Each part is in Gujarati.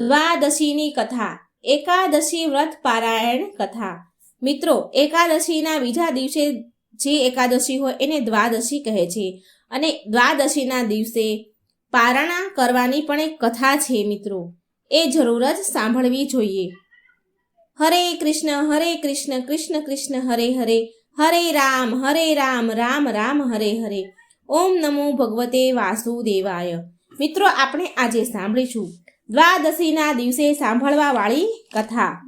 દ્વાદશીની કથા, એકાદશી વ્રત પારાયણ કથા. મિત્રો, એકાદશીના બીજા દિવસે જે એકાદશી હોય એને દ્વાદશી કહે છે. અને દ્વાદશીના દિવસે પારણા કરવાની પણ એક કથા છે મિત્રો. એ જરૂર જ સાંભળવી જોઈએ. હરે કૃષ્ણ હરે કૃષ્ણ કૃષ્ણ કૃષ્ણ, હરે હરે હરે રામ હરે રામ રામ રામ, હરે હરે. ઓમ નમો ભગવતે વાસુદેવાય. મિત્રો, આપણે આજે સાંભળીશું દ્વાદશીના દિવસે સાંભળવાવાળી કથા.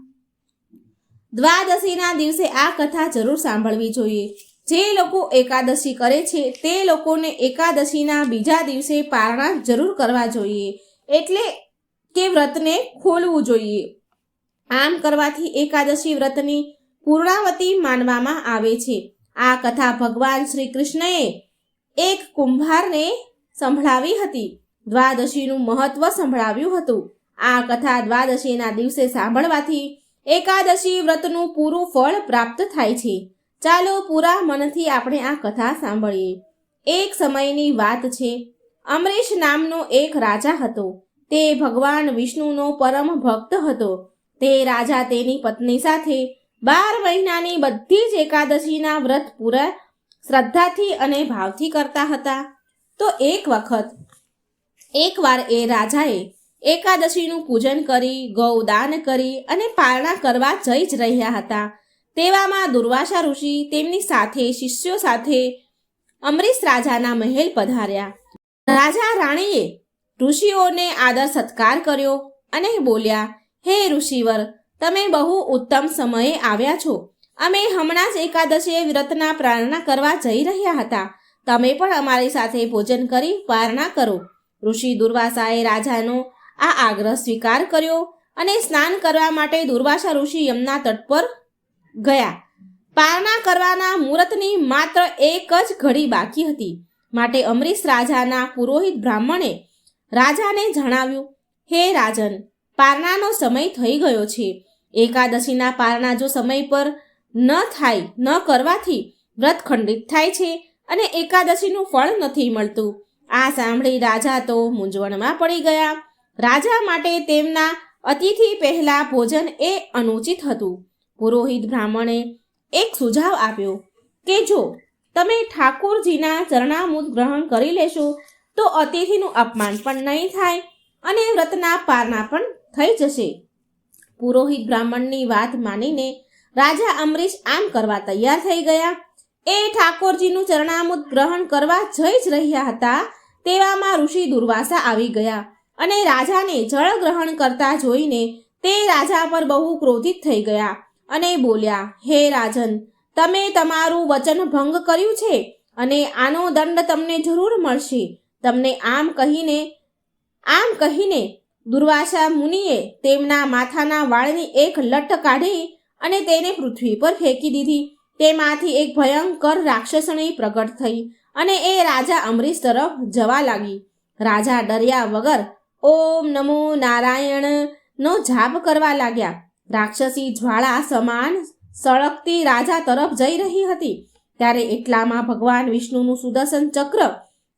દ્વાદશીના દિવસે આ કથા જરૂર સાંભળવી જોઈએ. જે લોકો એકાદશી કરે છે, તે લોકોને એકાદશીના બીજા દિવસે પારણા જરૂર કરવા જોઈએ. એટલે કે વ્રતને ખોલવું જોઈએ. આમ કરવાથી એકાદશી વ્રતની પૂર્ણાવતી માનવામાં આવે છે. આ કથા ભગવાન શ્રી કૃષ્ણએ એક કુંભારને સંભળાવી હતી. દ્વાદશીનું મહત્વ સંભળાવ્યું હતું. આ કથા દ્વાદશીના દિવસે સાંભળવાથી એકાદશી વ્રતનું પૂરું ફળ પ્રાપ્ત થાય છે. ચાલો પૂરા મનથી આપણે આ કથા સાંભળીએ. એક સમયની વાત છે. અમરીશ નામનો એક રાજા હતો. તે ભગવાન વિષ્ણુનો પરમ ભક્ત હતો. તે રાજા તેની પત્ની સાથે બાર મહિનાની બધી જ એકાદશીના વ્રત પૂરા શ્રદ્ધાથી અને ભાવથી કરતા હતા. તો એક વખત એકવાર એ રાજાએ એકાદશીનું પૂજન કરી, ગૌદાન કરી અને પારણા કરવા જઈ જ રહ્યા હતા. તેવામાં દુર્વાસા ઋષિ તેમની સાથે, શિષ્યો સાથે અમરીશ રાજાના મહેલ પધાર્યા. રાજા રાણીએ ઋષિઓને આદર સત્કાર કર્યો અને બોલ્યા, હે ઋષિવર, તમે બહુ ઉત્તમ સમયે આવ્યા છો. અમે હમણાં જ એકાદશીએ વ્રતના પ્રાર્થના કરવા જઈ રહ્યા હતા. તમે પણ અમારી સાથે ભોજન કરી, પારણા કરો. ઋષિ દુર્વાસાએ રાજાનો આ આગ્રહ સ્વીકાર કર્યો અને સ્નાન કરવા માટે દુર્વાસા ઋષિ યમના તટ પર ગયા. પારણા કરવાના મુહૂર્તની માત્ર એક જ ઘડી બાકી હતી. માટે અમરીશ રાજાના પુરોહિત બ્રાહ્મણે રાજાને જણાવ્યું, હે રાજન, પારણાનો સમય થઈ ગયો છે. એકાદશીના પારણા જો સમય પર ન થાય, ન કરવાથી વ્રત ખંડિત થાય છે અને એકાદશીનું ફળ નથી મળતું. આ સાંભળી રાજા તો મૂંઝવણમાં પડી ગયા. રાજા માટે તેમના અતિથિ પહેલા ભોજન એ અનુચિત હતું. પુરોહિત બ્રાહ્મણે એક સુઝાવ આપ્યો કે જો તમે ઠાકોરજીના ચરણામૃત ગ્રહણ કરી લેશો, તો અતિથિનું અપમાન પણ નહીં થાય અને વ્રતના પારના પણ થઈ જશે. પુરોહિત બ્રાહ્મણની વાત માનીને રાજા અમરીશ આમ કરવા તૈયાર થઈ ગયા. એ ઠાકોરજીનું ચરણામૃત ગ્રહણ કરવા જઈ જ રહ્યા હતા, તેવામાં ઋષિ દુર્વાસા આવી ગયા અને રાજાને જળ ગ્રહણ કરતા જોઈને તે રાજા પર બહુ ક્રોધિત થઈ ગયા અને બોલ્યા, હે રાજન, તમે તમારું વચન ભંગ કર્યું છે અને આનો દંડ તમને જરૂર મળશે. તમને આમ કહીને આમ કહીને દુર્વાસા મુનિએ તેમના માથાના વાળની એક લટ કાઢી અને તેને પૃથ્વી પર ફેંકી દીધી. તેમાંથી એક ભયંકર રાક્ષસણી પ્રગટ થઈ અને એ રાજા અમરીશ તરફ જવા લાગી. રાજા ડર્યા વગર ઓમ નમો નારાયણ નો જાપ કરવા લાગ્યા. રાક્ષસી જ્વાળા સમાન સળગતી રાજા તરફ જઈ રહી હતી. ત્યારે એટલામાં ભગવાન વિષ્ણુનું સુદર્શન ચક્ર,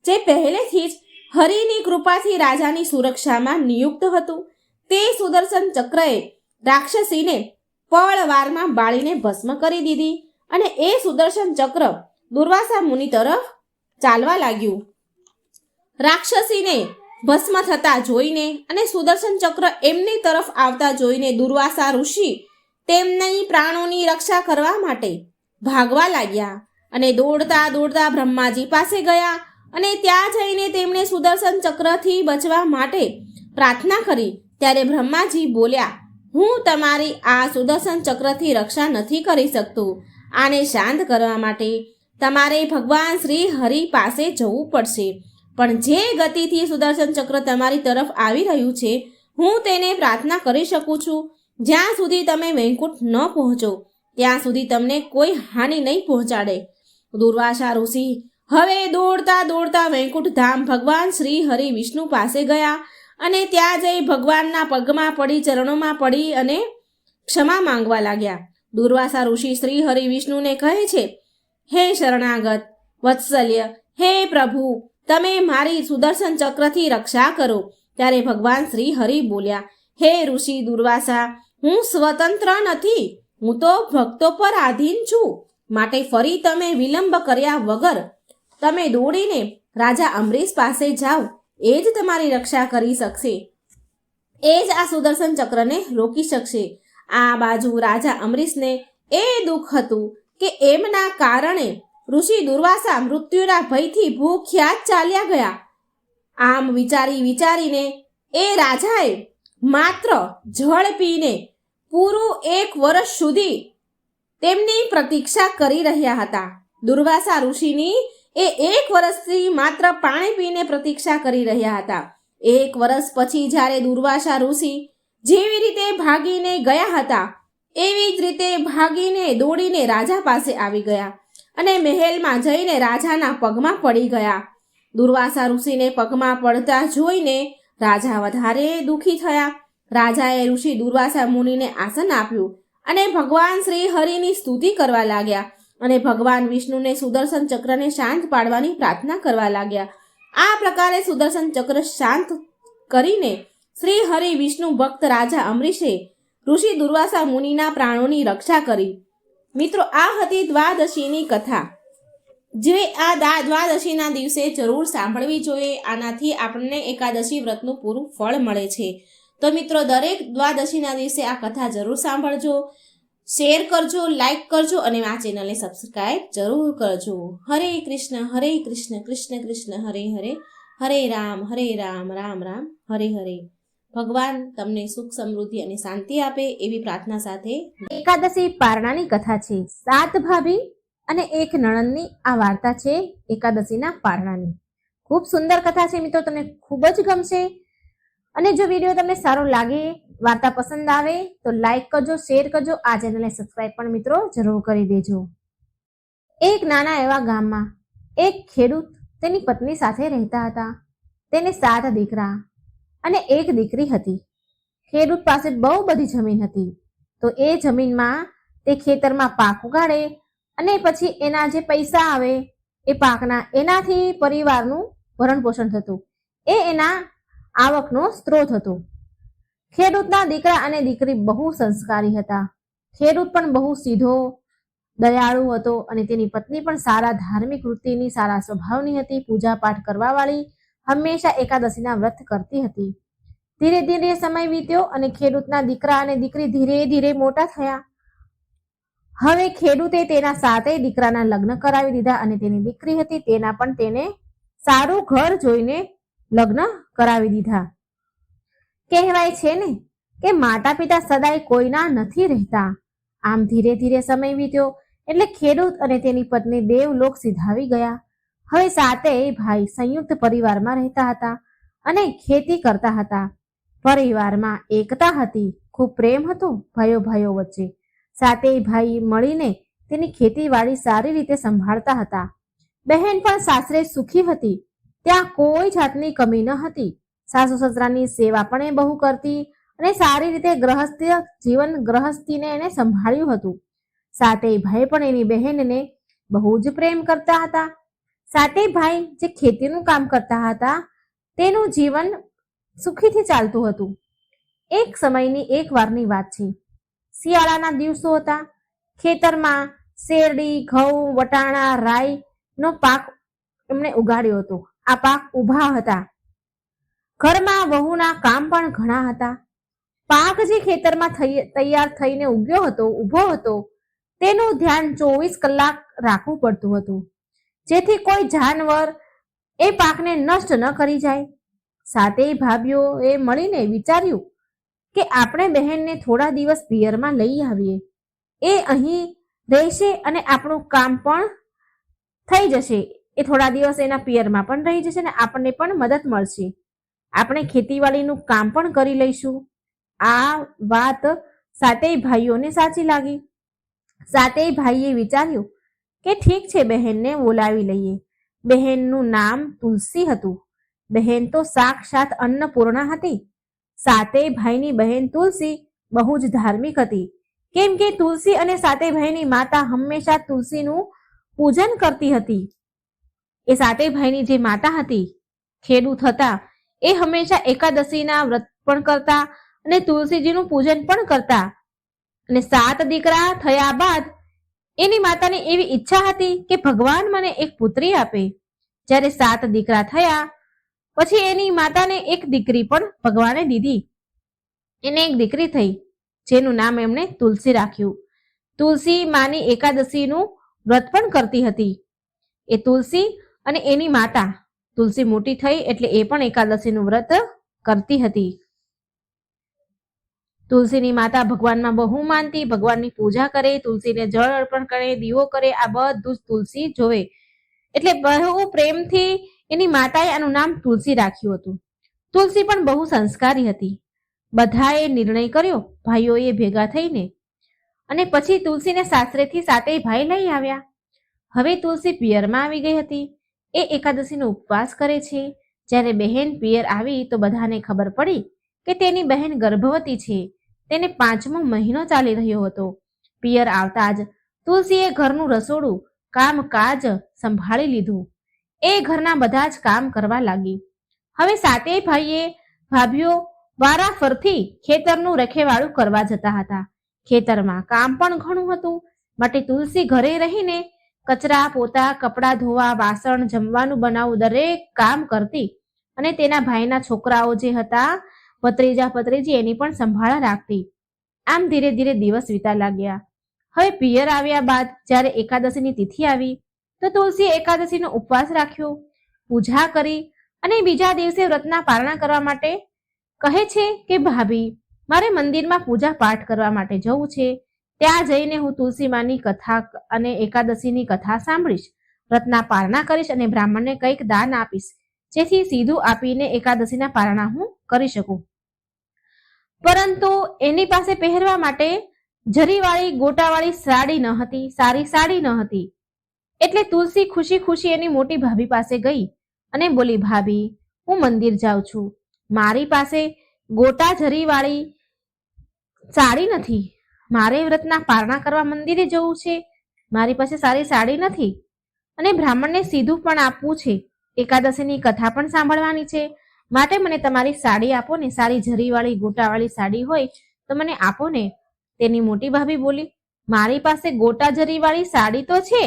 જે પહેલેથી જ હરિની કૃપાથી રાજાની સુરક્ષામાં નિયુક્ત હતું, તે સુદર્શન ચક્રએ રાક્ષસીને પળવારમાં બાળીને ભસ્મ કરી દીધી. અને એ સુદર્શન ચક્ર દુર્વાસા મુનિ તરફ ચાલવા લાગ્યું. રાક્ષસીને ભસ્મ થતા જોઈને અને સુદર્શન ચક્ર એમની તરફ આવતા જોઈને દુર્વાસા ઋષિ તેમની પ્રાણોની રક્ષા કરવા માટે ભાગવા લાગ્યા અને દોડતા દોડતા બ્રહ્માજી પાસે ગયા અને ત્યાં જઈને તેમણે સુદર્શન ચક્રથી બચવા માટે પ્રાર્થના કરી. ત્યારે બ્રહ્માજી બોલ્યા, હું તમારી આ સુદર્શન ચક્રથી રક્ષા નથી કરી શકતો. આને શાંત કરવા માટે તમારે ભગવાન શ્રી હરિ પાસે જવું પડશે. પણ જે ગતિથી સુદર્શન ચક્ર તમારી તરફ આવી રહ્યું છે, હું તેને પ્રાર્થના કરી શકું છું. જ્યાં સુધી તમે વૈકુંઠ ન પહોંચો, ત્યાં સુધી તમને કોઈ હાનિ નહીં પહોંચાડે. દુર્વાસા ઋષિ, હવે દોડતા દોડતા વૈકુંઠ ધામ ભગવાન શ્રી હરિ વિષ્ણુ પાસે ગયા અને ત્યાં જઈ ભગવાનના પગમાં પડી, ચરણોમાં પડી અને ક્ષમા માંગવા લાગ્યા. દુર્વાસા ઋષિ શ્રી હરિ વિષ્ણુને કહે છે, હે શરણાગત, વત્સલ્ય, હે પ્રભુ, તમે મારી સુદર્શન ચક્રથી રક્ષા કરો. ત્યારે ભગવાન શ્રી હરિ બોલ્યા, હે ઋષિ દુર્વાસા, હું સ્વતંત્ર નથી, હું તો ભક્તો પર આધીન છું. માટે ફરી તમે વિલંબ કર્યા વગર તમે દોડીને રાજા અમરીશ પાસે જાઓ, એ જ તમારી રક્ષા કરી શકશે. એ જ આ સુદર્શન ચક્રને રોકી શકશે. આ બાજુ રાજા અમરીશને એ દુઃખ હતું કે એમના કારણે ઋષિ દુર્વાસા મૃત્યુના ભયથી ભૂખ્યા ચાલ્યા ગયા. આમ વિચારી વિચારીને એ રાજાએ માત્ર જળ પીને પૂરું એક વર્ષ સુધી તેમની પ્રતીક્ષા કરી રહ્યા હતા. દુર્વાસા ઋષિની એ એક વર્ષથી માત્ર પાણી પીને પ્રતીક્ષા કરી રહ્યા હતા. એક વર્ષ પછી જ્યારે દુર્વાસા ઋષિ જેવી રીતે ભાગીને ગયા હતા, એવી જ રીતે ભાગીને દોડીને રાજા પાસે આવી ગયા અને મહેલમાં જઈને રાજાના પગમાં પડી ગયા. દુર્વાસા ઋષિને પગમાં પડતા જોઈને રાજા વધારે દુઃખી થયા. રાજાએ ઋષિ દુર્વાસા મુનિને આસન આપ્યું અને ભગવાન શ્રી હરિની સ્તુતિ કરવા લાગ્યા અને ભગવાન વિષ્ણુને સુદર્શન ચક્રને શાંત પાડવાની પ્રાર્થના કરવા લાગ્યા. આ પ્રકારે સુદર્શન ચક્ર શાંત કરીને શ્રી હરિ વિષ્ણુ ભક્ત રાજા અમરીશે ઋષિ દુર્વાસા મુનિના પ્રાણોની રક્ષા કરી. મિત્રો, આ હતી દ્વાદશીની કથા. જે આ દા, દ્વાદશીના દિવસે જરૂર સાંભળવી જોઈએ. આનાથી આપણને એકાદશી વ્રતનું પૂરું ફળ મળે છે. તો મિત્રો, દરેક દ્વાદશીના દિવસે આ કથા જરૂર સાંભળજો. શેર કરજો, લાઈક કરજો અને આ ચેનલને સબસ્ક્રાઈબ જરૂર કરજો. હરે કૃષ્ણ હરે કૃષ્ણ કૃષ્ણ કૃષ્ણ, હરે હરે. હરે રામ હરે રામ રામ રામ. હરે હરે. ભગવાન તમને સુખ, સમૃદ્ધિ અને શાંતિ આપે એવી પ્રાર્થના સાથે એકાદશી પારણાની કથા છે. સાત ભાભી અને એક નણંદની આ વાર્તા છે એકાદશીના પારણાની. ખૂબ સુંદર કથા છે મિત્રો, તમને ખૂબ જ ગમશે. અને જો વીડિયો તમને સારો લાગે, વાર્તા પસંદ આવે, તો લાઈક કરજો, શેર કરજો, આ ચેનલને સબસ્ક્રાઈબ પણ મિત્રો જરૂર કરી દેજો. એક નાના એવા ગામમાં એક ખેડૂત તેની પત્ની સાથે રહેતા હતા. તેને સાત દીકરા અને એક દીકરી હતી. ખેડૂત પાસે બહુ બધી જમીન હતી. તો એ જમીનમાં તે ખેતરમાં પાક ઉગાડે અને પછી એના જે પૈસા આવે એ પાકના એનાથી પરિવારનું ભરણ પોષણ થતું. એ એના આવકનો સ્ત્રોત હતો. ખેડૂતના દીકરા અને દીકરી બહુ સંસ્કારી હતા. ખેડૂત પણ બહુ સીધો, દયાળુ હતો અને તેની પત્ની પણ સારા ધાર્મિક વૃત્તિની, સારા સ્વભાવની હતી. પૂજા પાઠ કરવાવાળી વાળી હંમેશા એકાદશીના વ્રત કરતી હતી. ધીરે ધીરે સમય વીત્યો અને ખેડૂતના દીકરા અને દીકરી ધીરે ધીરે મોટા થયા. હવે ખેડૂતે તેના સાતેય દીકરાના લગ્ન કરાવી દીધા અને તેની દીકરી હતી તેના પણ તેને સારું ઘર જોઈને લગ્ન કરાવી દીધા. કહેવાય છે ને કે માતા પિતા સદાય કોઈના નથી રહેતા. આમ ધીરે ધીરે સમય વીત્યો એટલે ખેડૂત અને તેની પત્ની દેવલોક સિધાવી ગયા. હવે સાતેય ભાઈ સંયુક્ત પરિવારમાં રહેતા હતા અને ખેતી કરતા હતા. પરિવારમાં એકતા હતી, ખૂબ પ્રેમ હતો ભાઈઓ ભાઈઓ વચ્ચે. સાતેય ભાઈ મળીને તેની ખેતીવાડી સારી રીતે સંભાળતા હતા. બહેન પણ સાસરે સુખી હતી, ત્યાં કોઈ જાતની કમી ન હતી. સાસુ સસરાની સેવા પણ એ બહુ કરતી અને સારી રીતે ગ્રહસ્થ જીવન ગ્રહસ્થીને એને સંભાળ્યું હતું. સાતેય ભાઈ પણ એની બહેનને બહુ જ પ્રેમ કરતા હતા. સાતેય ભાઈ જે ખેતીનું કામ કરતા હતા, તેનું જીવન સુખીથી ચાલતું હતું. એક સમયની એક વારની વાત છે. શિયાળાના દિવસો હતા. ખેતરમાં શેરડી, ઘઉં, વટાણા રાઈ નો પાક એમણે ઉગાડ્યો હતો. આ પાક ઊભા હતા. ઘરમાં વહુના કામ પણ ઘણા હતા. પાક જે ખેતરમાં તૈયાર થઈને ઉગ્યો હતો, ઊભો હતો, તેનું ધ્યાન ચોવીસ કલાક રાખવું પડતું હતું. જેથી કોઈ જાનવર એ પાકને નષ્ટ ન કરી જાય. સાતેય ભાભીઓએ મળીને વિચાર્યું કે આપણે બહેનને થોડા દિવસ પિયરમાં લઈ આવીએ. એ અહીં રહેશે અને આપણું કામ પણ થઈ જશે. એ થોડા દિવસ એના પિયરમાં પણ રહી જશે અને આપણને પણ મદદ મળશે. આપણે ખેતીવાડીનું કામ પણ કરી લઈશું. આ વાત સાતેય ભાઈઓને સાચી લાગી. સાતેય ભાઈએ વિચાર્યું કે ઠીક છે, બહેનને બોલાવી લઈએ. બહેનનું નામ તુલસી હતું. બહેન તો સાક્ષાત અન્નપૂર્ણા હતી. સાતેય ભાઈની બહેન તુલસી બહુ જ ધાર્મિક હતી. કેમ કે તુલસી અને સાતેય ભાઈની માતા હંમેશા તુલસીનું પૂજન કરતી હતી. એ સાતેય ભાઈની જે માતા હતી, ખેડૂત હતા, એ હંમેશા એકાદશીના વ્રત પણ કરતા અને તુલસીજીનું પૂજન પણ કરતા. અને સાત દીકરા થયા બાદ એની માતાની એવી ઈચ્છા હતી કે ભગવાન મને એક પુત્રી આપે. જ્યારે સાત દીકરા થયા, પછી એની માતાને એક દીકરી પણ ભગવાને દીધી. એને એક દીકરી થઈ, જેનું નામ એમણે તુલસી રાખ્યું. તુલસી માની એકાદશીનું વ્રત પણ કરતી હતી. એ તુલસી અને એની માતા, તુલસી મોટી થઈ એટલે એ પણ એકાદશીનું વ્રત કરતી હતી. તુલસીની માતા ભગવાનમાં બહુ માનતી, ભગવાનની પૂજા કરે, તુલસીને જળ અર્પણ કરે, દીવો કરે, આ બધું તુલસી જોવે. એટલે બહુ પ્રેમથી એની માતાએ આનું નામ તુલસી રાખ્યું હતું. તુલસી પણ બહુ સંસ્કારી હતી. બધાએ નિર્ણય કર્યો, ભાઈઓએ ભેગા થઈને. અને પછી તુલસીને સાસરેથી સાતેય ભાઈ લઈ આવ્યા. હવે તુલસી પિયરમાં આવી ગઈ હતી. એ એકાદશીનો ઉપવાસ કરે છે. જ્યારે બહેન પિયર આવી તો બધાને ખબર પડી કે તેની બહેન ગર્ભવતી છે. તેને પાંચમો મહિનો ચાલી રહ્યો હતો. પિયર આવતા જ તુલસીએ ઘરનું રસોડું કામકાજ સંભાળી લીધું. એ ઘરના બધા જ કામ કરવા લાગી. હવે સાતેય ભાઈએ ભાભીઓ વારાફરથી ખેતરનું રખેવાળું કરવા જતા હતા. ખેતરમાં કામ પણ ઘણું હતું. માટે તુલસી ઘરે રહીને કચરા, પોતા, કપડાં ધોવા, વાસણ જમવાનું બનાવવું દરેક કામ કરતી. અને તેના ભાઈના છોકરાઓ જે હતા ભત્રીજા ભત્રીજી એની પણ સંભાળ રાખતી. આમ ધીરે ધીરે દિવસ વીતા લાગ્યા. હવે પિયર આવ્યા બાદ જ્યારે એકાદશીની તિથિ આવી, તો તુલસીએ એકાદશીનો ઉપવાસ રાખ્યો, પૂજા કરી અને બીજા દિવસે વ્રતના પારણા કરવા માટે કહે છે કે, ભાભી, મારે મંદિરમાં પૂજા પાઠ કરવા માટે જવું છે. ત્યાં જઈને હું તુલસીમાની કથા અને એકાદશીની કથા સાંભળીશ. વ્રતના પારણા કરીશ અને બ્રાહ્મણને કંઈક દાન આપીશ. જેથી સીધું આપીને એકાદશીના પારણા હું કરી શકું. પરંતુ એની પાસે પહેરવા માટે જરીવાળી, ગોટાવાળી સાડી ન હતી, સારી સાડી ન હતી. એટલે તુલસી ખુશી ખુશી એની મોટી ભાભી પાસે ગઈ અને બોલી, ભાભી, હું મંદિર જાઉં છું. મારી પાસે ગોટા જરીવાળી સાડી નથી. મારે વ્રતના પારણા કરવા મંદિરે જવું છે. મારી પાસે સારી સાડી નથી. અને બ્રાહ્મણને સીધું પણ આપવું છે. એકાદશીની કથા પણ સાંભળવાની છે. માટે મને તમારી સાડી આપો ને, સારી જરીવાળી ગોટાવાળી સાડી હોય તો મને આપો ને. તેની મોટી ભાભી બોલી, મારી પાસે ગોટા જરીવાળી સાડી તો છે,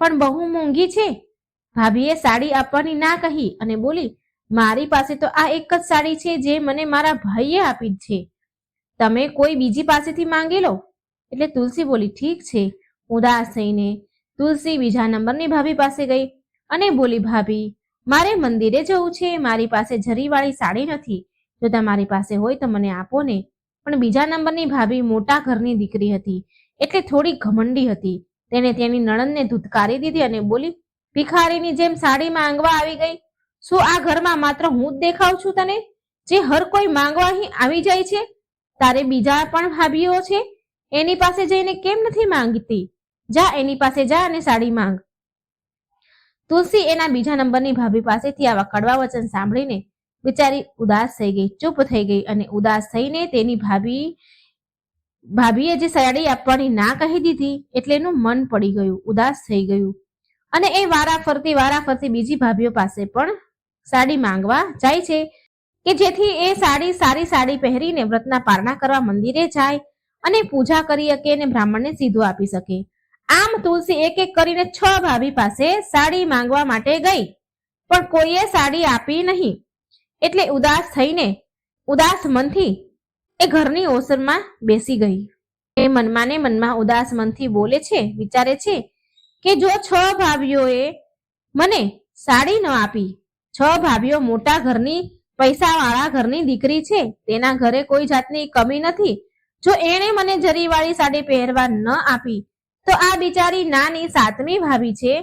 પણ બહુ મોંઘી છે. ભાભીએ સાડી આપવાની ના કહી અને બોલી, મારી પાસે તો આ એક જ સાડી છે જે મને મારા ભાઈએ આપી છે. તમે કોઈ બીજી પાસેથી માંગી લો. એટલે તુલસી બોલી, ઠીક છે. ઉદાસ થઈને તુલસી બીજા નંબરની ભાભી પાસે ગઈ અને બોલી, ભાભી મારે મંદિરે જવું છે, મારી પાસે જરીવાળી સાડી નથી. જો તમારી પાસે હોય તો મને આપો ને. પણ બીજા નંબરની ભાભી મોટા ઘરની દીકરી હતી, એટલે થોડી ઘમંડી હતી. તેને તેની નણંદને ધૂતકારી દીધી અને બોલી, ભિખારીની જેમ સાડી માંગવા આવી ગઈ. શું આ ઘરમાં માત્ર હું જ દેખાઉં છું તને? જે હર કોઈ માંગવા અહીં આવી જાય છે? તારે બીજા પણ ભાભીઓ છે? એની પાસે જઈને કેમ નથી માંગતી? જા, એની પાસે જા અને સાડી માંગ. તુલસી એના બીજા નંબરની ભાભી પાસેથી આવા કડવા વચન સાંભળીને બિચારી ઉદાસ થઈ ગઈ, ચૂપ થઈ ગઈ અને ઉદાસ થઈને તેની ભાભી, ભાભીએ જે સાડી આપવાની ના કહી દીધી એટલે એનું મન પડી ગયું, ઉદાસ થઈ ગયું. અને એ વારા ફરતી વારા ફરતી બીજી ભાભીઓ પાસે પણ સાડી માંગવા જાય છે કે જેથી એ સાડી સારી સાડી પહેરીને વ્રતના પારણા કરવા મંદિરે જાય અને પૂજા કરી શકે અને બ્રાહ્મણને સીધું આપી શકે. આમ તુલસી એક એક કરીને છ ભાભી પાસે સાડી માંગવા માટે ગઈ. પણ કોઈએ સાડી આપી નહીં. એટલે ઉદાસ થઈને, ઉદાસ મનથી એ ઘરની ઓસરમાં બેસી ગઈ. એ મનમાં ને મનમાં ઉદાસ મનથી બોલે છે, વિચારે છે કે જો છ ભાભીઓએ મને સાડી ન આપી, છ ભાભીઓ મોટા ઘરની, પૈસાવાળા ઘરની દીકરી છે, તેના ઘરે કોઈ જાતની કમી નથી. જો એણે મને જરીવાળી સાડી પહેરવા ન આપી તો આ બિચારી નાની સાતમી ભાભી છે.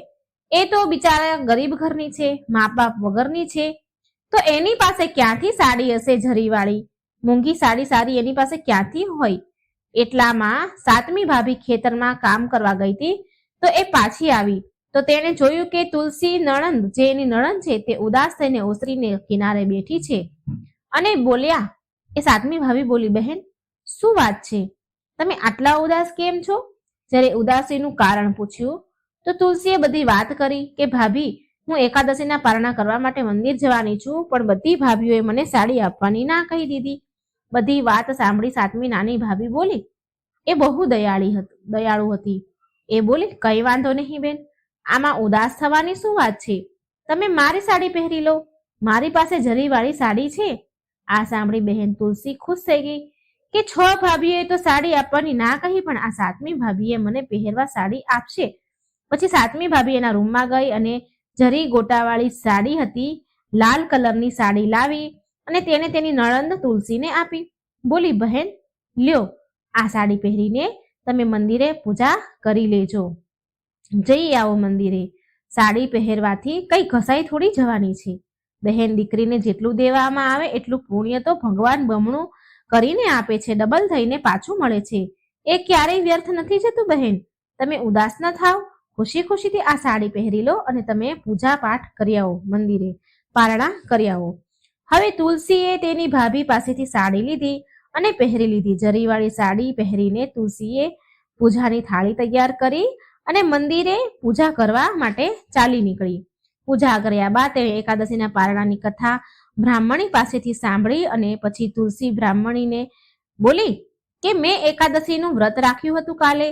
એ તો બિચારા ગરીબ ઘરની છે મા બાપ વગરની છે. તો એની પાસે ક્યાંથી સાડી હશે જરીવાળી મોંઘી સાડી સારી એની પાસે ક્યાંથી હોય? એટલામાં સાતમી ભાભી ખેતરમાં કામ કરવા ગઈ હતી, તો એ પાછી આવી. તો તેણે જોયું કે તુલસી નણંદ, જે એની નણંદ છે, તે ઉદાસ થઈને ઓસરીને કિનારે બેઠી છે. અને બોલ્યા, એ સાતમી ભાભી બોલી, બહેન, શું વાત છે? તમે આટલા ઉદાસ કેમ છો? જ્યારે ઉદાસીનું કારણ પૂછ્યું, તો તુલસીએ બધી વાત કરી કે, ભાભી, હું એકાદશીના પારણા કરવા માટે મંદિર જવાની છું, પણ બધી ભાભીઓએ મને સાડી આપવાની ના કહી દીધી. બધી વાત સાંભળી સાતમી નાની ભાભી બોલી, એ બહુ દયાળી હતી, દયાળુ હતી. એ બોલી, કઈ વાંધો નહીં બેન, આમાં ઉદાસ થવાની શું વાત છે? તમે મારી સાડી પહેરી લો. મારી પાસે જરીવાળી સાડી છે. આ સાંભળી બહેન તુલસી ખુશ થઈ ગઈ. કે છ ભાભીએ તો સાડી આપવાની ના કહી, પણ આ સાતમી ભાભીએ મને પહેરવા સાડી આપશે. પછી સાતમી ભાભી એના રૂમમાં ગઈ અને જરી ગોટાવાળી સાડી હતી, લાલ કલરની સાડી લાવી અને તેને તેની નણંદ તુલસીને આપી. બોલી, બહેન, લ્યો, આ સાડી પહેરીને તમે મંદિરે પૂજા કરી લેજો. જઈ આવો મંદિરે. સાડી પહેરવાથી કઈ ઘસાઈ થોડી જવાની છે. બહેન દીકરીને જેટલું દેવામાં આવે એટલું પુણ્ય તો ભગવાન બમણું કરીને આપે છે, ડબલ થઈને પાછું મળે છે. એ ક્યારેય વ્યર્થ નથી જતું, બહેન. તમે ઉદાસ ન થાવ ખુશી ખુશીથી આ સાડી પહેરી લો અને તમે પૂજા પાઠ કરી આવો, મંદિરે. પારણા કરી આવો. હવે તુલસીએ તેની ભાભી પાસેથી સાડી લીધી અને પહેરી લીધી. જરીવાળી સાડી પહેરીને તુલસીએ પૂજાની થાળી તૈયાર કરી અને મંદિરે પૂજા કરવા માટે ચાલી નીકળી. પૂજા કર્યા બાદ તેણે એકાદશીના પારણાની કથા બ્રાહ્મણી પાસેથી સાંભળી અને પછી તુલસી બ્રાહ્મણીને બોલી, કે મેં એકાદશીનું વ્રત રાખ્યું હતું કાલે?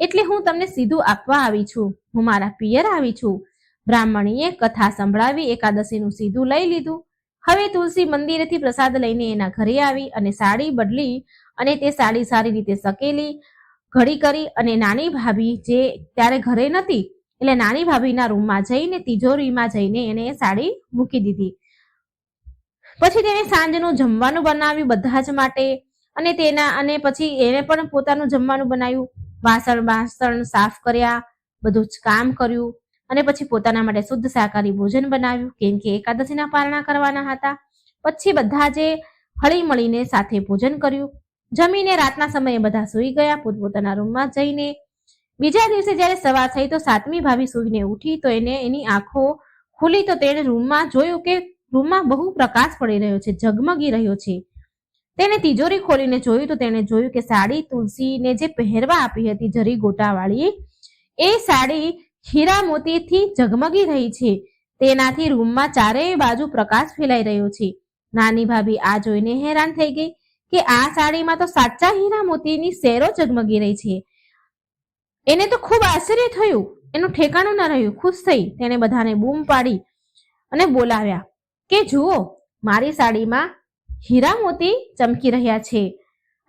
એટલે હું તમને સીધું આપવા આવી છું. હું મારા પિયર આવી છું. બ્રાહ્મણીએ કથા સંભળાવી એકાદશીનું સીધું લઈ લીધું. હવે તુલસી મંદિરેથી પ્રસાદ લઈને એના ઘરે આવી અને સાડી બદલી અને તે સાડી સારી રીતે સકેલી, ઘડી કરી અને નાની ભાભી જે ત્યારે ઘરે નથી એટલે નાની ભાભીના રૂમમાં જઈને તિજોરીમાં જઈને એને સાડી મૂકી દીધી. પછી તેને સાંજનું જમવાનું બનાવ્યું બધા જ માટે. અને તેના, અને પછી એને પણ પોતાનું જમવાનું બનાવ્યું. વાસણ વાસણ સાફ કર્યા, બધું જ કામ કર્યું. અને પછી પોતાના માટે શુદ્ધ શાકાહારી ભોજન બનાવ્યું, કેમ કે એકાદશીના પારણા કરવાના હતા. પછી બધા જે હળી મળીને સાથે ભોજન કર્યું. જમીને રાતના સમયે બધા સૂઈ ગયા, પોતપોતાના રૂમમાં જઈને. બીજા દિવસે જ્યારે સવાર થઈ તો સાતમી ભાભી સૂઈને ઉઠી તો એને એની આંખો ખુલી તો તેણે રૂમમાં જોયું કે રૂમમાં બહુ પ્રકાશ પડી રહ્યો છે, ઝગમગી રહ્યો છે. તેને તિજોરી ખોલીને જોયું તો તેણે જોયું કે સાડી તુલસીને જે પહેરવા આપી હતી જરી ગોટાવાળી એ સાડી હીરા મોતીથી ઝગમગી રહી છે. તેનાથી રૂમમાં ચારેય બાજુ પ્રકાશ ફેલાઈ રહ્યો છે. નાની ભાભી આ જોઈને હેરાન થઈ ગઈ કે આ સાડીમાં તો સાચા હીરા મોતીની શેરો ઝગમગી રહી છે. એને તો ખૂબ આશ્ચર્ય થયું. એનું ઠેકાણું ન રહ્યું. ખુશ થઈ. તેણે બધાને બૂમ પાડી અને બોલાવ્યા. કે જુઓ, મારી સાડીમાં હીરા મોતી ચમકી રહ્યા છે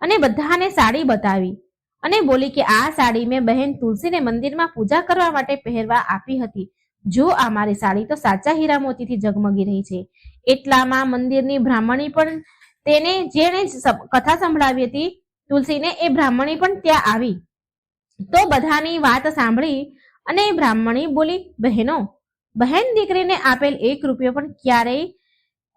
અને બધાને સાડી બતાવી અને બોલી કે આ સાડી મેં બહેન તુલસીને મંદિરમાં પૂજા કરવા માટે પહેરવા આપી હતી. જો આ મારી સાડી તો સાચા હીરા મોતીથી ઝગમગી રહી છે. એટલામાં મંદિરની બ્રાહ્મણી પણ તેને જેણે કથા સંભળાવી હતી, તુલસીને એ બ્રાહ્મણી પણ ત્યાં આવી. તો બધાની વાત સાંભળી અને બ્રાહ્મણી બોલી, બહેનો બહેન દીકરીને આપેલ એક રૂપિયો પણ ક્યારેય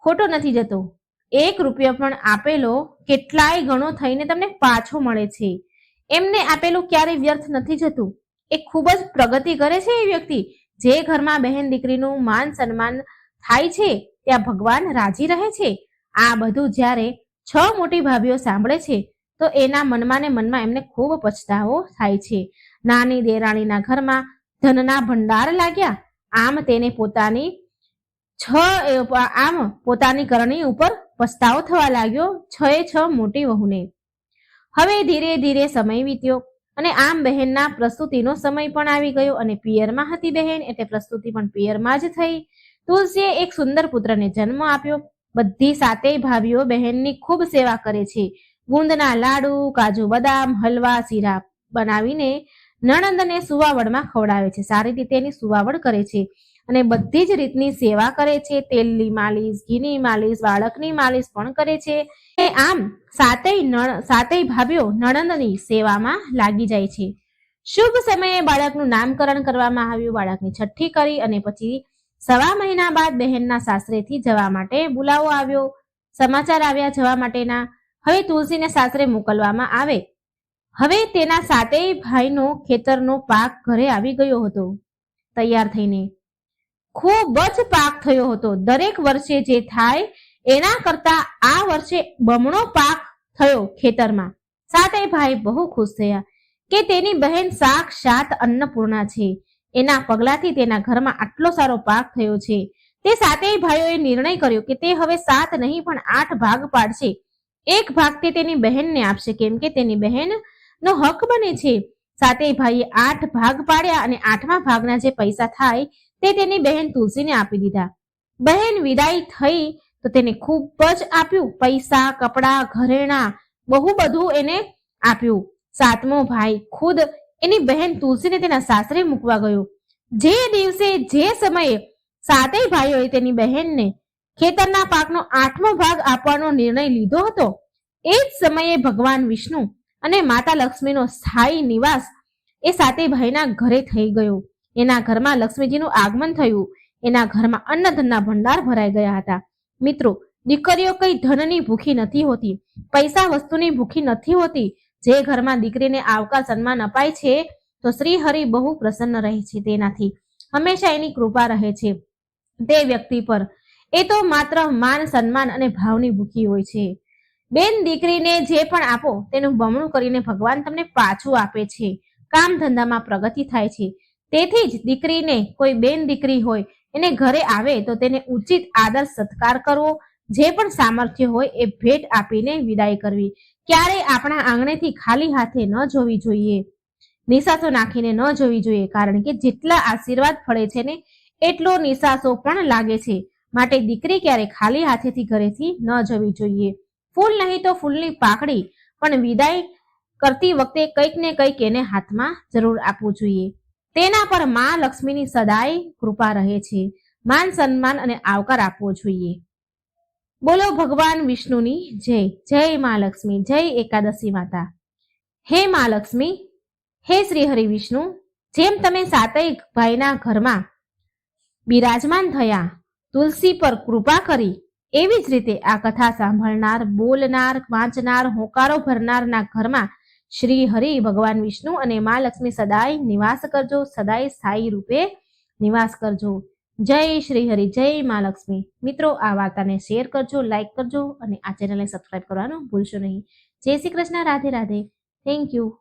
ખોટો નથી જતો. એક રૂપિયો પણ આપેલો કેટલાય ગણો થઈને તમને પાછો મળે છે. એમને આપેલું ક્યારેય વ્યર્થ નથી જતું. એ ખૂબ જ પ્રગતિ કરે છે એ વ્યક્તિ. જે ઘરમાં બહેન દીકરીનું માન સન્માન થાય છે, ત્યાં ભગવાન રાજી રહે છે. આ બધું જ્યારે છ મોટી ભાભીઓ સાંભળે છે, તો એના મનમાં ને મનમાં એમને ખૂબ પછતાવો થાય છે. નાની દેરાણીના ઘરમાં ધનના ભંડાર લાગ્યા. આમ તેને પોતાની છ આમ પોતાની કરણી ઉપર પસ્તાવો થવા લાગ્યો છ એ છ મોટી વહુને. હવે ધીરે ધીરે સમય વીત્યો અને આમ બહેનના પ્રસ્તુતિનો સમય પણ આવી ગયો અને પિયરમાં હતી બહેન એટલે પ્રસ્તુતિ પણ પિયરમાં જ થઈ. તુલસીએ એક સુંદર પુત્રને જન્મ આપ્યો. બધી સાતેય ભાભીઓ બહેનની ખૂબ સેવા કરે છે. ગુંદના લાડુ, કાજુ બદામ, હલવા, શીરા બનાવીને નણંદને સુવાવડમાં ખવડાવે છે. સારી રીતે એની સુવાવડ કરે છે અને બધી જ રીતની સેવા કરે છે. તેલની માલિશ, ઘીની માલિશ બાળકની માલિશ પણ કરે છે. એ આમ સાતેય નણ, સાતેય ભાભીઓ નણંદની સેવામાં લાગી જાય છે. શુભ સમયે બાળકનું નામકરણ કરવામાં આવ્યું. બાળકની છઠ્ઠી કરી અને પછી સવા મહિના બાદ બહેનના સાસરેથી જવા માટે બોલાવો આવ્યો. સમાચાર આવ્યા જવા માટેના. હવે તુલસીને સાસરે મોકલવામાં આવે. હવે તેના સાતેય ભાઈનો ખેતરનો પાક ઘરે આવી ગયો હતો. તૈયાર થઈને ખૂબ જ પાક થયો હતો. દરેક વર્ષે જે થાય એના કરતા આ વર્ષે બમણો પાક થયો ખેતરમાં. સાતેય ભાઈ બહુ ખુશ થયા કે તેની બહેન સાક્ષાત અન્નપૂર્ણા છે. એના પગલાથી તેના ઘરમાં આટલો સારો પાક થયો છે. તે સાતેય ભાઈઓએ નિર્ણય કર્યો કે તે હવે સાત નહીં પણ આઠ ભાગ પાડશે. એક ભાગ તે તેની બહેનને આપશે. કેમ કે તેની બહેન નો હક બને છે. સાતેય ભાઈએ આઠ ભાગ પાડ્યા અને આઠમા ભાગના જે પૈસા થાય તે તેની બહેન તુલસીને આપી દીધા. બહેન વિદાય થઈ તો તેને ખૂબ જ આપ્યું. પૈસા, કપડાં, ઘરેણા, બહુ બધું એને આપ્યું. સાતમો ભાઈ ખુદ એની બહેન તુલસીને તેના સાસરે મૂકવા ગયો. જે દિવસે, જે સમયે સાતેય ભાઈઓએ તેની બહેનને ખેતરના પાકનો આઠમો ભાગ આપવાનો નિર્ણય લીધો હતો, એ જ સમયે ભગવાન વિષ્ણુ અને માતા લક્ષ્મીનો સ્થાયી નિવાસ એ સાતે ભાઈના ઘરે થઈ ગયો. એના ઘરમાં લક્ષ્મીજીનું આગમન થયું. એના ઘરમાં અન્નધનના ભંડાર ભરાઈ ગયા હતા. મિત્રો, દીકરીઓ કઈ ધનની ભૂખી નથી હોતી. પૈસા વસ્તુની ભૂખી નથી હોતી. જે ઘરમાં દીકરીને આવકાર સન્માન અપાય છે, તો શ્રી હરિ બહુ પ્રસન્ન રહે છે તેનાથી. હંમેશા એની કૃપા રહે છે તે વ્યક્તિ પર. એ તો માત્ર માન, સન્માન અને ભાવની ભૂખી હોય છે. બેન દીકરીને જે પણ આપો, તેનું બમણું કરીને ભગવાન તમને પાછું આપે છે. કામ ધંધામાં પ્રગતિ થાય છે. તેથી જ દીકરીને કોઈ બેન દીકરી હોય, એને ઘરે આવે તો તેને ઉચિત આદર સત્કાર કરવો, જે પણ સામર્થ્ય હોય એ ભેટ આપીને વિદાય કરવી. ક્યારેય આપણા આંગણેથી ખાલી હાથે ન જોવી જોઈએ. નિશાસો નાખીને ન જોવી જોઈએ, કારણ કે જેટલા આશીર્વાદ ફળે છે ને, એટલો નિશાસો પણ લાગે છે. માટે દીકરી ક્યારે ખાલી હાથેથી ઘરેથી ન જવી જોઈએ. ફૂલ નહીં તો ફૂલની પાકડી પણ વિદાય કરતી વખતે કંઈક ને કંઈક એને હાથમાં જરૂર આપવું જોઈએ. તેના પર મા લક્ષ્મીની સદાય કૃપા રહે છે. માન સન્માન અને આવકાર આપવો જોઈએ. બોલો ભગવાન વિષ્ણુની જય. જય મા લક્ષ્મી. જય એકાદશી માતા. હે મા લક્ષ્મી. હે શ્રી હરિ વિષ્ણુ. જેમ તમે સાતય ભાઈના ઘરમાં બિરાજમાન થયા, તુલસી પર કૃપા કરી એવી જ રીતે આ કથા સાંભળનાર, બોલનાર, વાંચનાર, હોકારો ભરનારના ઘરમાં શ્રી હરિ ભગવાન વિષ્ણુ અને મા લક્ષ્મી સદાય નિવાસ કરજો, સદાય સ્થાયી રૂપે નિવાસ કરજો. જય શ્રી હરિ, જય મા લક્ષ્મી. મિત્રો, આ વાર્તાને શેર કરજો, લાઈક કરજો અને આ ચેનલને સબસ્ક્રાઈબ કરવાનું ભૂલશો નહીં. જય શ્રી કૃષ્ણ, રાધે રાધે. Thank you.